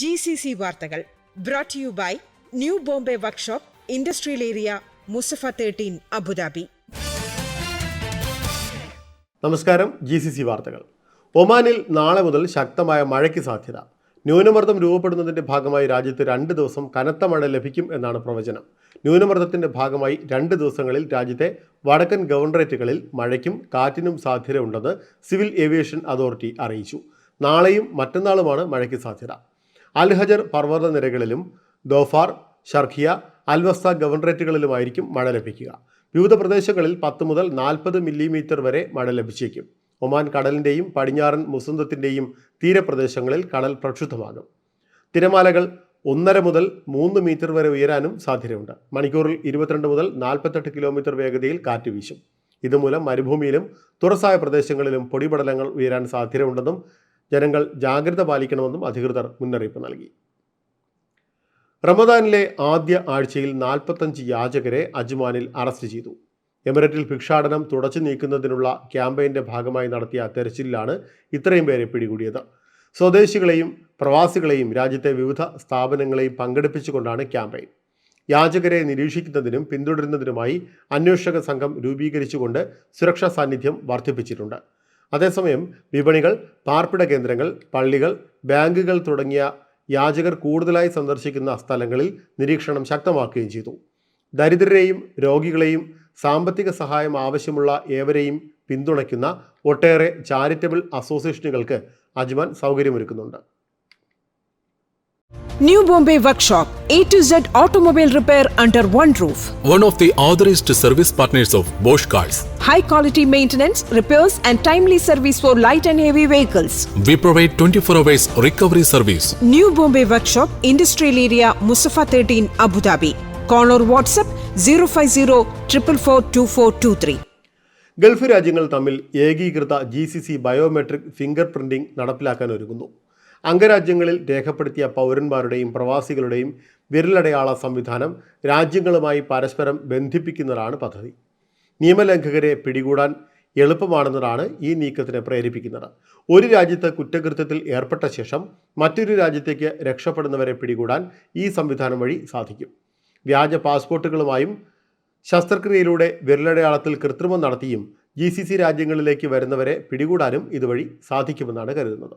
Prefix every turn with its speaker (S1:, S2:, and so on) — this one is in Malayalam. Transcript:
S1: ജി സി സി വാർത്തകൾ brought you by new Bombay workshop industrial area Musaffah thirteen Abu Dhabi
S2: നമസ്കാരം ജി സി സി വാർത്തകൾ. ഒമാനിൽ നാളെ മുതൽ ശക്തമായ മഴയ്ക്ക് സാധ്യത. ന്യൂനമർദ്ദം രൂപപ്പെടുന്നതിന്റെ ഭാഗമായി രാജ്യത്ത് രണ്ട് ദിവസം കനത്ത മഴ ലഭിക്കും എന്നാണ് പ്രവചനം. ന്യൂനമർദ്ദത്തിന്റെ ഭാഗമായി രണ്ട് ദിവസങ്ങളിൽ രാജ്യത്തെ വടക്കൻ ഗവർണറേറ്റുകളിൽ മഴയ്ക്കും കാറ്റിനും സാധ്യതയുണ്ടെന്ന് സിവിൽ ഏവിയേഷൻ അതോറിറ്റി അറിയിച്ചു. നാളെയും മറ്റന്നാളുമാണ് മഴയ്ക്ക് സാധ്യത. അൽഹജർ പർവത നിരകളിലും ദോഫാർ ഷർഖിയ അൽവസ്ത ഗവർണറേറ്റുകളിലുമായിരിക്കും മഴ ലഭിക്കുക. വിവിധ പ്രദേശങ്ങളിൽ പത്ത് മുതൽ നാൽപ്പത് മില്ലിമീറ്റർ വരെ മഴ ലഭിച്ചേക്കും. ഒമാൻ കടലിന്റെയും പടിഞ്ഞാറൻ മുസന്തത്തിന്റെയും തീരപ്രദേശങ്ങളിൽ കടൽ പ്രക്ഷുബ്ധമാകും. തിരമാലകൾ ഒന്നര മുതൽ മൂന്ന് മീറ്റർ വരെ ഉയരാനും സാധ്യതയുണ്ട്. മണിക്കൂറിൽ ഇരുപത്തിരണ്ട് മുതൽ നാൽപ്പത്തെട്ട് കിലോമീറ്റർ വേഗതയിൽ കാറ്റ് വീശും. ഇതുമൂലം മരുഭൂമിയിലും തുറസായ പ്രദേശങ്ങളിലും പൊടിപടലങ്ങൾ ഉയരാൻ സാധ്യതയുണ്ടെന്നും ജനങ്ങൾ ജാഗ്രത പാലിക്കണമെന്നും അധികൃതർ മുന്നറിയിപ്പ് നൽകി. റമദാനിലെ ആദ്യ ആഴ്ചയിൽ നാൽപ്പത്തഞ്ച് യാചകരെ അജ്മാനിൽ അറസ്റ്റ് ചെയ്തു. എമിറേറ്റിൽ ഭിക്ഷാടനം തുടച്ചു നീക്കുന്നതിനുള്ള ക്യാമ്പയിന്റെ ഭാഗമായി നടത്തിയ തെരച്ചിലിലാണ് ഇത്രയും പേരെ പിടികൂടിയത്. സ്വദേശികളെയും പ്രവാസികളെയും രാജ്യത്തെ വിവിധ സ്ഥാപനങ്ങളെയും പങ്കെടുപ്പിച്ചുകൊണ്ടാണ് ക്യാമ്പയിൻ. യാചകരെ നിരീക്ഷിക്കുന്നതിനും പിന്തുടരുന്നതിനുമായി അന്വേഷക സംഘം രൂപീകരിച്ചുകൊണ്ട് സുരക്ഷാ സാന്നിധ്യം വർദ്ധിപ്പിച്ചിട്ടുണ്ട്. അതേസമയം വിപണികൾ പാർപ്പിട കേന്ദ്രങ്ങൾ പള്ളികൾ ബാങ്കുകൾ തുടങ്ങിയ യാചകർ കൂടുതലായി സന്ദർശിക്കുന്ന സ്ഥലങ്ങളിൽ നിരീക്ഷണം ശക്തമാക്കുകയും ചെയ്തു. ദരിദ്രരെയും രോഗികളെയും സാമ്പത്തിക സഹായം ആവശ്യമുള്ള ഏവരെയും പിന്തുണയ്ക്കുന്ന ഒട്ടേറെ ചാരിറ്റബിൾ അസോസിയേഷനുകൾക്ക് അജ്മാൻ സൗകര്യമൊരുക്കുന്നുണ്ട്.
S1: New Bombay workshop A to Z automobile repair under one roof
S3: one of the authorised service partners of Bosch cars
S1: high quality maintenance repairs and timely service for light and heavy vehicles
S3: we provide twenty four hours recovery
S1: service new Bombay workshop industrial area Musaffah thirteen Abu Dhabi call or WhatsApp zero five zero triple four two four two three
S2: Gulf രാജ്യങ്ങൾ തമ്മിൽ ഏകീകൃത G C C biometric finger printing നടപ്പിലാക്കാൻ ഒരുങ്ങുന്നു. അംഗരാജ്യങ്ങളിൽ രേഖപ്പെടുത്തിയ പൗരന്മാരുടെയും പ്രവാസികളുടെയും വിരലടയാള സംവിധാനം രാജ്യങ്ങളുമായി പരസ്പരം ബന്ധിപ്പിക്കുന്നതാണ് പദ്ധതി. നിയമലംഘകരെ പിടികൂടാൻ എളുപ്പമാണെന്നതാണ് ഈ നീക്കത്തിന് പ്രേരിപ്പിക്കുന്നത്. ഒരു രാജ്യത്ത് കുറ്റകൃത്യത്തിൽ ഏർപ്പെട്ട ശേഷം മറ്റൊരു രാജ്യത്തേക്ക് രക്ഷപ്പെടുന്നവരെ പിടികൂടാൻ ഈ സംവിധാനം വഴി സാധിക്കും. വ്യാജ പാസ്പോർട്ടുകളുമായും ശസ്ത്രക്രിയയിലൂടെ വിരലടയാളത്തിൽ കൃത്രിമം നടത്തിയും ജി രാജ്യങ്ങളിലേക്ക് വരുന്നവരെ പിടികൂടാനും ഇതുവഴി സാധിക്കുമെന്നാണ് കരുതുന്നത്.